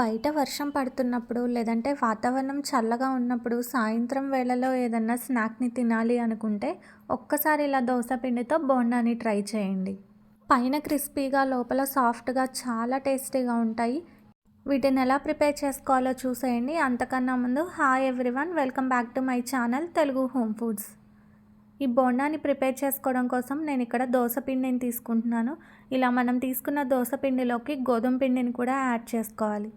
బయట వర్షం పడుతున్నప్పుడు లేదంటే వాతావరణం చల్లగా ఉన్నప్పుడు సాయంత్రం వేళలో ఏదన్నా స్నాక్ని తినాలి అనుకుంటే ఒక్కసారి ఇలా దోశ పిండితో బోండాని ట్రై చేయండి. పైన క్రిస్పీగా లోపల సాఫ్ట్గా చాలా టేస్టీగా ఉంటాయి. వీటిని ఎలా ప్రిపేర్ చేసుకోవాలో చూసేయండి. అంతకన్నా ముందు hi everyone welcome back to my channel Telugu home foods. ఈ బోండాని ప్రిపేర్ చేసుకోవడం కోసం నేను ఇక్కడ దోశ పిండిని తీసుకుంటున్నాను. ఇలా మనం తీసుకున్న దోశ పిండిలోకి గోధుమ పిండిని కూడా యాడ్ చేసుకోవాలి.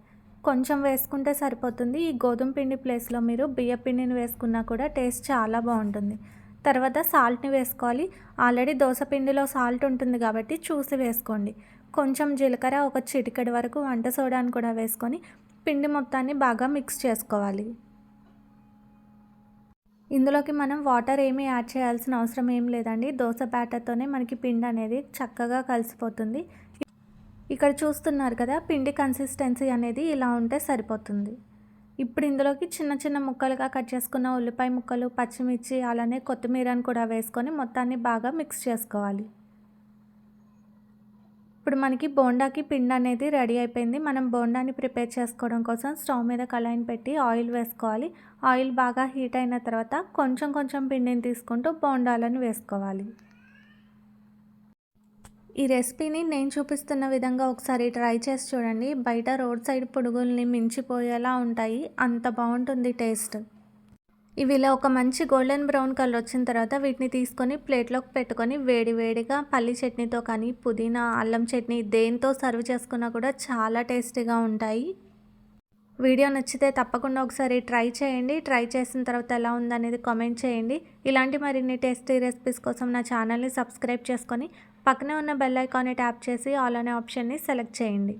కొంచెం వేసుకుంటే సరిపోతుంది. ఈ గోధుమ పిండి ప్లేస్లో మీరు బియ్య పిండిని వేసుకున్నా కూడా టేస్ట్ చాలా బాగుంటుంది. తర్వాత సాల్ట్ని వేసుకోవాలి. ఆల్రెడీ దోశ పిండిలో సాల్ట్ ఉంటుంది కాబట్టి చూసి వేసుకోండి. కొంచెం జీలకర్ర ఒక చిటికెడు వరకు వంట సోడాని కూడా వేసుకొని పిండి మొత్తాన్ని బాగా మిక్స్ చేసుకోవాలి. ఇందులోకి మనం వాటర్ ఏమీ యాడ్ చేయాల్సిన అవసరం ఏం లేదండి. దోశ బ్యాటర్తోనే మనకి పిండి అనేది చక్కగా కలిసిపోతుంది. ఇక్కడ చూస్తున్నారు కదా పిండి కన్సిస్టెన్సీ అనేది ఇలా ఉంటే సరిపోతుంది. ఇప్పుడు ఇందులోకి చిన్న చిన్న ముక్కలుగా కట్ చేసుకున్న ఉల్లిపాయ ముక్కలు పచ్చిమిర్చి అలానే కొత్తిమీరని కూడా వేసుకొని మొత్తాన్ని బాగా మిక్స్ చేసుకోవాలి. ఇప్పుడు మనకి బోండాకి పిండి అనేది రెడీ అయిపోయింది. మనం బోండాని ప్రిపేర్ చేసుకోవడం కోసం స్టవ్ మీద కళాయిని పెట్టి ఆయిల్ వేసుకోవాలి. ఆయిల్ బాగా హీట్ అయిన తర్వాత కొంచెం కొంచెం పిండిని తీసుకుంటూ బోండాలను వేసుకోవాలి. ఈ రెసిపీని నేను చూపిస్తున్న విధంగా ఒకసారి ట్రై చేసి చూడండి. బయట రోడ్ సైడ్ పునుగుల్ని మించిపోయేలా ఉంటాయి. అంత బాగుంటుంది టేస్ట్. ఇవి ఇలా ఒక మంచి గోల్డెన్ బ్రౌన్ కలర్ వచ్చిన తర్వాత వీటిని తీసుకొని ప్లేట్లోకి పెట్టుకొని వేడి వేడిగా పల్లి చట్నీతో కానీ పుదీనా అల్లం చట్నీ దేంతో సర్వ్ చేసుకున్నా కూడా చాలా టేస్టీగా ఉంటాయి. వీడియో నచ్చితే తప్పకుండా ఒకసారి ట్రై చేయండి. ట్రై చేసిన తర్వాత ఎలా ఉందనేది కామెంట్ చేయండి. ఇలాంటి మరిన్ని టేస్టీ రెసిపీస్ కోసం నా ఛానల్ని సబ్స్క్రైబ్ చేసుకొని పక్కనే ఉన్న బెల్ ఐకాన్ని ట్యాప్ చేసి ఆల్ అనే ఆప్షన్ని సెలెక్ట్ చేయండి.